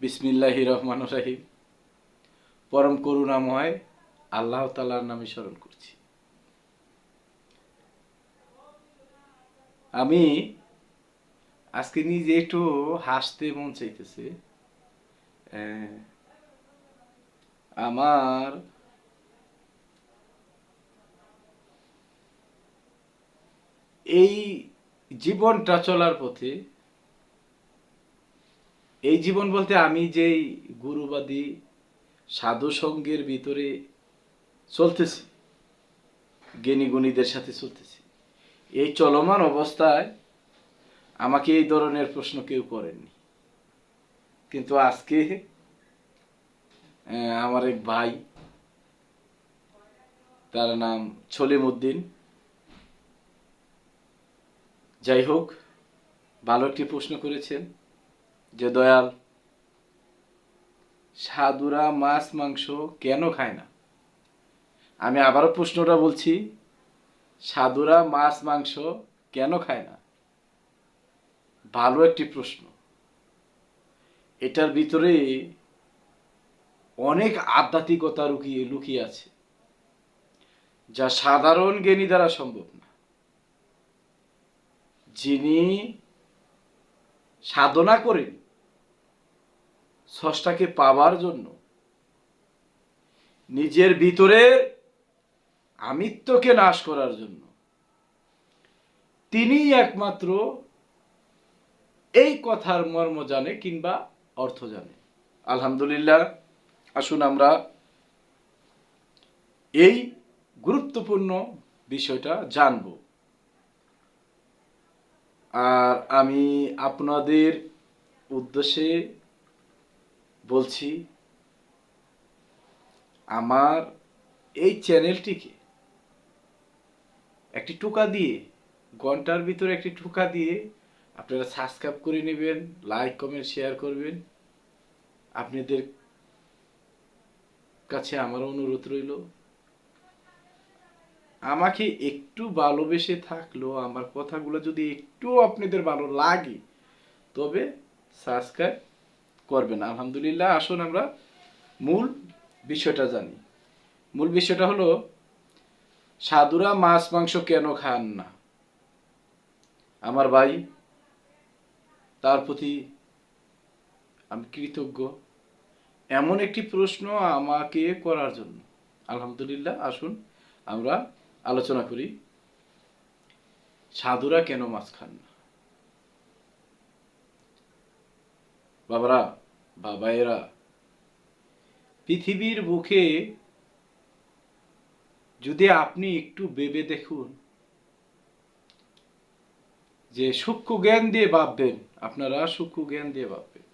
বিসমিল্লাহি রহমান রাহিম। পরম করুণাময় আল্লাহ তালার নামে স্মরণ করছি। আমি আজকে নিজে একটু হাসতে মন চাইতেছে। আমার এই জীবনটা চলার পথে এই জীবন বলতে আমি যেই গুরুবাদী সাধু সঙ্গের ভিতরে চলতেছি, জ্ঞানী গুণীদের সাথে চলতেছি, এই চলমান অবস্থায় আমাকে এই ধরনের প্রশ্ন কেউ করেননি। কিন্তু আজকে আমার এক ভাই, তার নাম ছলিমুদ্দিন যাই হোক, ভালো একটি প্রশ্ন করেছেন। যে দয়াল, সাধুরা মাছ, মাংস কেন খায় না? আমি আবারও প্রশ্নটা বলছি, সাধুরা মাছ, মাংস কেন খায় না? ভালো একটি প্রশ্ন। এটার ভিতরে অনেক আধ্যাত্মিকতা লুকিয়ে লুকিয়ে আছে, যা সাধারণ জ্ঞানী দ্বারা সম্ভব না। যিনি সাধনা করেন স্রষ্টাকে পাওয়ার জন্য। নিজের ভিতরের আমিত্বকে নাশ করার জন্য। তিনিই একমাত্র এই কথার মর্ম জানে কিংবা অর্থ জানে। আলহামদুলিল্লাহ, আসুন আমরা এই গুরুত্বপূর্ণ বিষয়টা জানব। আর আমি আপনাদের উদ্দেশ্যে বলছি, আমার এই চ্যানেলটিকে একটি টোকা দিয়ে, ঘণ্টার ভিতরে একটি টোকা দিয়ে আপনারা সাবস্ক্রাইব করে নেবেন লাইক কমেন্ট শেয়ার করবেন। আপনাদের কাছে আমার অনুরোধ রইল, আমাকে একটু ভালোবেসে থাকল আমার কথাগুলো যদি একটু আপনাদের ভালো লাগে, তবে সাবস্ক্রাইব করবেন। আলহামদুলিল্লাহ, আসুন আমরা মূল বিষয়টা জানি। মূল বিষয়টা হলো, সাধুরা মাছ, মাংস কেন খান না? আমার ভাই তার প্রতি আমি কৃতজ্ঞ। এমন একটি প্রশ্ন আমাকে করার জন্য। আলহামদুলিল্লাহ, আসুন আমরা আলোচনা করি, সাধুরা কেন মাছ খান না? বাবারা বাবায়েরা, পৃথিবীর বুকে যদি আপনি একটু ভেবে দেখুন যে সূক্ষ্ম জ্ঞান দিয়ে ভাববেন, আপনারা সূক্ষ্ম জ্ঞান দিয়ে ভাববেন।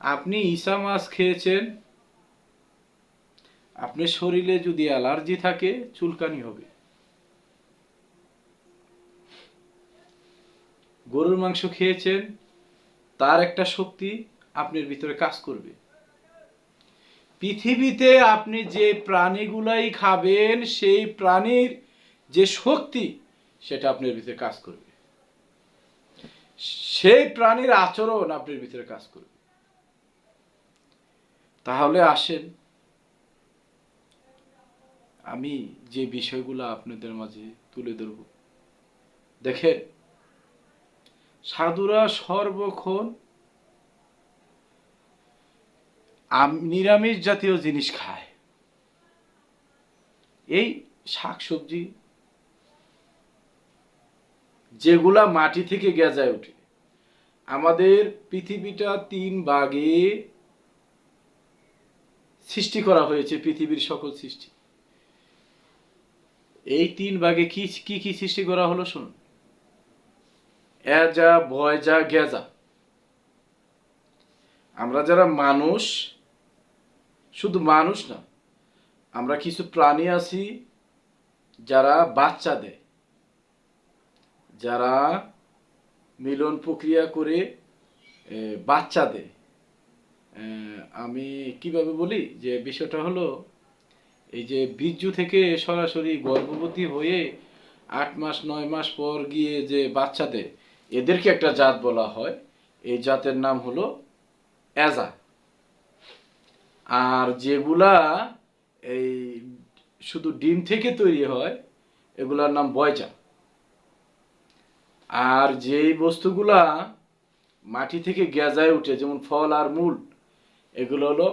আপনি ইসা মাছ খেয়েছেন, আপনার শরীরে যদি অ্যালার্জি থাকে, চুলকানি হবে। গরুর মাংস খেয়েছেন তার একটা শক্তি আপনার ভিতরে কাজ করবে। পৃথিবীতে আপনি যে প্রাণীগুলাই খাবেন, সেই প্রাণীর যে শক্তি, সেটা আপনার ভিতরে কাজ করবে। সেই প্রাণীর আচরণ আপনার ভিতরে কাজ করবে। তাহলে আসেন, আমি যে বিষয়গুলো আপনাদের মাঝে তুলে ধরব। দেখেন সাধুরা সর্বক্ষণ নিরামিষ জাতীয় জিনিস খায়। এই শাকসবজি যেগুলা মাটি থেকে গেজায় ওঠে। আমাদের পৃথিবীটা তিন ভাগে সৃষ্টি করা হয়েছে, পৃথিবীর সকল সৃষ্টি। এই তিন ভাগে কি কি সৃষ্টি করা হলো শুনুন। এজা, বয়জা, গেজা। আমরা যারা মানুষ, শুধু মানুষ না, আমরা কিছু প্রাণী আছি যারা বাচ্চা দেয়, যারা মিলন প্রক্রিয়া করে বাচ্চা দেয়। আমি কীভাবে বলি? যে বিষয়টা হলো, এই যে বীর্য থেকে সরাসরি গর্ভবতী হয়ে আট মাস, নয় মাস পর গিয়ে যে বাচ্চা দেয় এদেরকে একটা জাত বলা হয়। এই জাতের নাম হলো অ্যাজা আর যেগুলা এই শুধু ডিম থেকে তৈরি হয়, এগুলার নাম বয়জা আর যেই বস্তুগুলা মাটি থেকে গ্যাজায় উঠে, যেমন ফল আর মূল, এগুলো হলো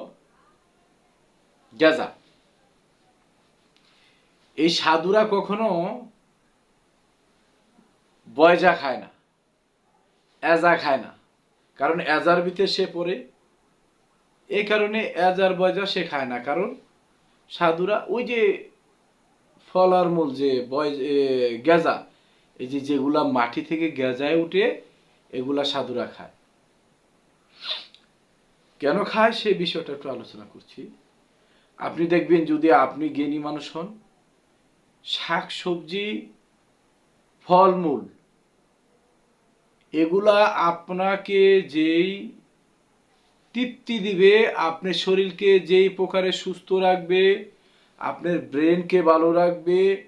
গ্যাজা এই সাধুরা কখনো বয়জা খায় না। এজা খায় না। কারণ এজার ভিতরে সে পড়ে এই কারণে এজার বয়জা সে খায় না। কারণ সাধুরা ওই যে ফল আর মূল যে বয় গেজা, এই যে যেগুলা মাটি থেকে গেজায় উঠে, এগুলা সাধুরা খায়। কেন খায়? সেই বিষয়টা একটু আলোচনা করছি। আপনি দেখবেন যদি আপনি জ্ঞানী মানুষ হন শাক সবজি ফলমূল এগুলা আপনাকে যেই তৃপ্তি দিবে, আপনার শরীরকে যেই প্রকারে সুস্থ রাখবে, আপনার ব্রেনকে ভালো রাখবে,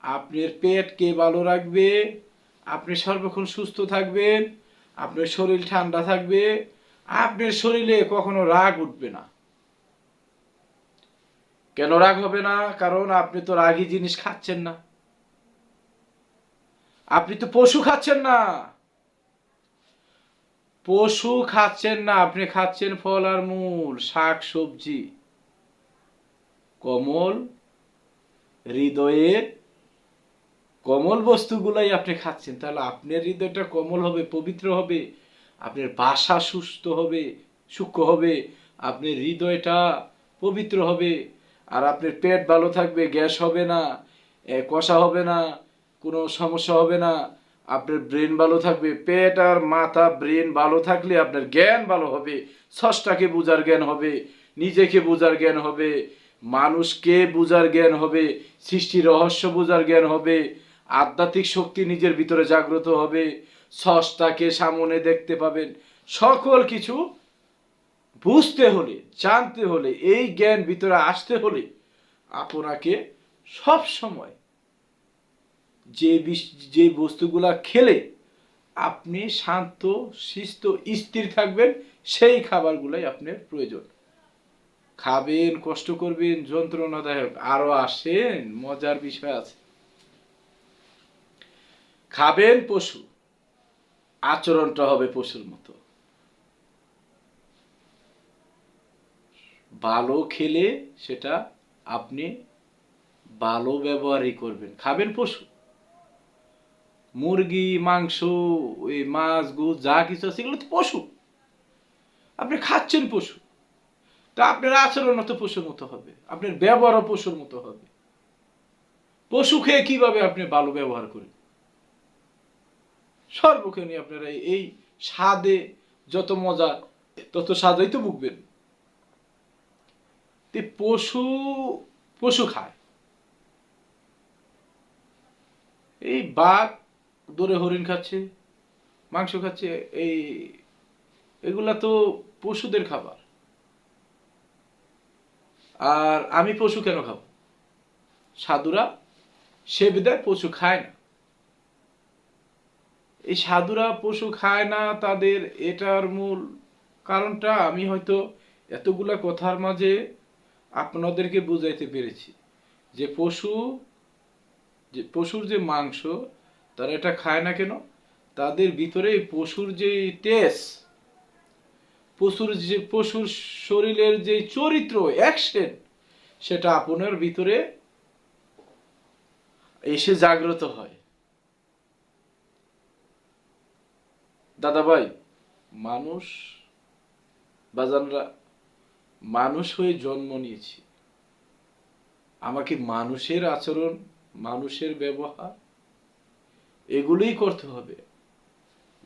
আপনার পেটকে ভালো রাখবে, আপনি সর্বক্ষণ সুস্থ থাকবেন, আপনার শরীর ঠান্ডা থাকবে, আপনার শরীরে কখনো রাগ উঠবে না। কেন রাগ হবে না? কারণ আপনি তো রাগী জিনিস খাচ্ছেন না। আপনি তো পশু খাচ্ছেন না। পশু খাচ্ছেন না, আপনি খাচ্ছেন ফল আর মূল, শাক, সবজি। কমল, হৃদয়ের কমল বস্তুগুলাই আপনি খাচ্ছেন, তাহলে আপনার হৃদয়টা কমল হবে, পবিত্র হবে, আপনার বাসা সুস্থ হবে, সূক্ষ্ম হবে, আপনার হৃদয়টা পবিত্র হবে, আর আপনার পেট ভালো থাকবে, গ্যাস হবে না কষা হবে না, কোনো সমস্যা হবে না আপনার ব্রেন ভালো থাকবে, পেট আর মাথা ব্রেন ভালো থাকলে আপনার জ্ঞান ভালো হবে ষষ্ঠাকে বোঝার জ্ঞান হবে, নিজেকে বোঝার জ্ঞান হবে, মানুষকে বোঝার জ্ঞান হবে, সৃষ্টি রহস্য বোঝার জ্ঞান হবে, আধ্যাত্মিক শক্তি নিজের ভিতরে জাগ্রত হবে ষষ্ঠাকে সামনে দেখতে পাবেন। সকল কিছু বুঝতে হলে, জানতে হলে, এই জ্ঞান ভিতরে আসতে হলে আপনাকে সব সময় যে যে বস্তুগুলা খেলে আপনি শান্ত সুস্থ স্থির থাকবেন, সেই খাবারগুলাই আপনার প্রয়োজন। খাবেন, কষ্ট করবেন, যন্ত্রণাদায়ক, আরও আসেন, মজার বিষয় আছে। খাবেন পশু, আচরণটা হবে পশুর মতো। ভালো খেলে সেটা আপনি ভালো ব্যবহারই করবেন। খাবেন পশু মুরগি, মাংস, ওই মাছ গুছ যা কিছু আছে, এগুলো তো পশু। আপনি খাচ্ছেন পশু। তা আপনার আচরণ তো পশুর মতো হবে। আপনার ব্যবহারও পশুর মতো হবে। পশু খেয়ে কীভাবে আপনি ভালো ব্যবহার করেন? সর্বক্ষণই আপনারা এই- এই স্বাদে যত মজা, তত স্বাদই তো ভুগবেন। পশু পশু খায়। এই বাঘ দূরে হরিণ খাচ্ছে, মাংস খাচ্ছে, এই, এগুলা তো পশুদের খাবার। আর আমি পশু কেন খাব? সাধুরা সে বিদায় পশু খায় না। এই সাধুরা পশু খায় না, তাদের এটার মূল কারণটা আমি হয়তো এতগুলা কথার মাঝে আপনাদেরকে বুঝাইতে পেরেছি। যে পশু, যে পশুর যে মাংস তারা এটা খায় না কেন? তাদের ভিতরে পশুর যে টেস্ট পশুর যে, পশুর শরীরের যে চরিত্র অ্যাকশন সেটা আপনার ভিতরে এসে জাগ্রত হয়। দাদা ভাই মানুষ, বাজানরা, মানুষ হয়ে জন্ম নিয়েছি। আমাকে মানুষের আচরণ, মানুষের ব্যবহার এগুলোই করতে হবে।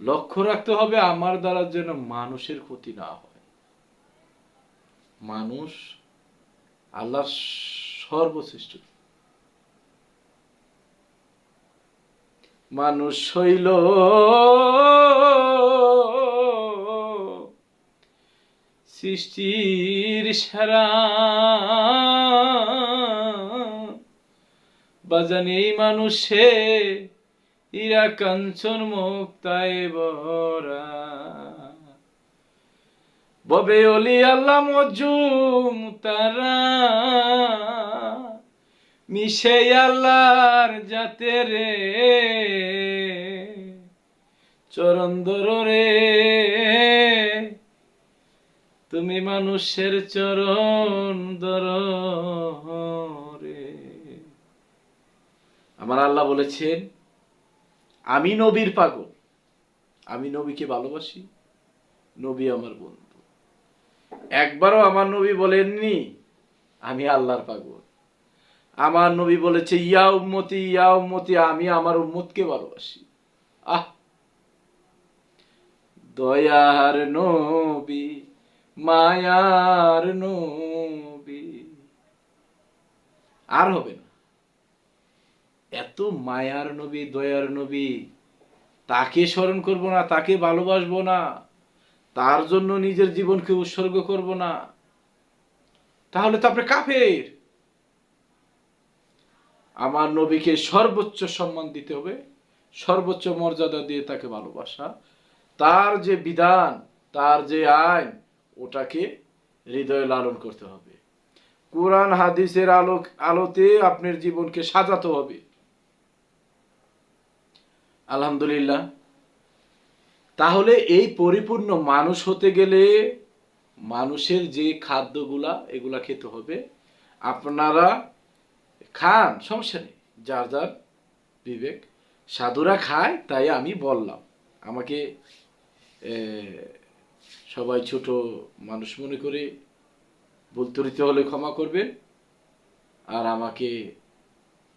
লক্ষ্য রাখতে হবে আমার দ্বারা যেন মানুষের ক্ষতি না হয়। মানুষ আল্লাহর সর্বশ্রেষ্ঠ। মানুষ হইল সৃষ্টির সারা। বাজান মানুষে ইরা কাঞ্চন মুক্তায় বরা ববে অলি আল্লাহ মজুম তারা। মিশে আল্লাহর যাতে রে। চরণ ধরো রে তুমি মানুষের চরণ ধর রে আমার আল্লাহ বলেছেন আমি নবীর পাগল। আমি নবীকে ভালোবাসি, নবী আমার বন্ধু। একবারও আমার নবী বলেননি, আমি আল্লাহর পাগল। আমার নবী বলেছে, ইয়া উম্মতি ইয়া উম্মতি, আমি আমার উম্মতকে ভালোবাসি। আহ! দয়ার নবী, মায়ার নবী। আর হবে না। এত মায়ার নবী, দয়ার নবী। তাকে স্মরণ করব না, তাকে ভালোবাসবো না। তার জন্য নিজের জীবনকে উৎসর্গ করব না। তাহলে তো আপনি কাফের। আমার নবীকে সর্বোচ্চ সম্মান দিতে হবে, সর্বোচ্চ মর্যাদা দিয়ে তাকে ভালোবাসা। তার যে বিধান, তার যে আইন, ওটাকে হৃদয়ে লালন করতে হবে। কোরআন, হাদিসের আলোক, আলোতে আপনার জীবনকে সাজাতে হবে। আলহামদুলিল্লাহ। তাহলে এই পরিপূর্ণ মানুষ হতে গেলে মানুষের যে খাদ্যগুলা, এগুলা খেতে হবে। আপনারা খান, সমস্যা নেই। যার যার বিবেক। সাধুরা খায়, তাই আমি বললাম। আমাকে সবাই ছোট মানুষ মনে করে ভুল হলে ক্ষমা করবেন। আর আমাকে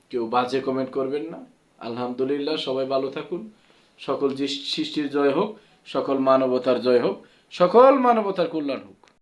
কেউ বাজে কমেন্ট করবেন না। আলহামদুলিল্লাহ, সবাই ভালো থাকুন। সকল সৃষ্টির জয় হোক, সকল মানবতার জয় হোক, সকল মানবতার কল্যাণ হোক।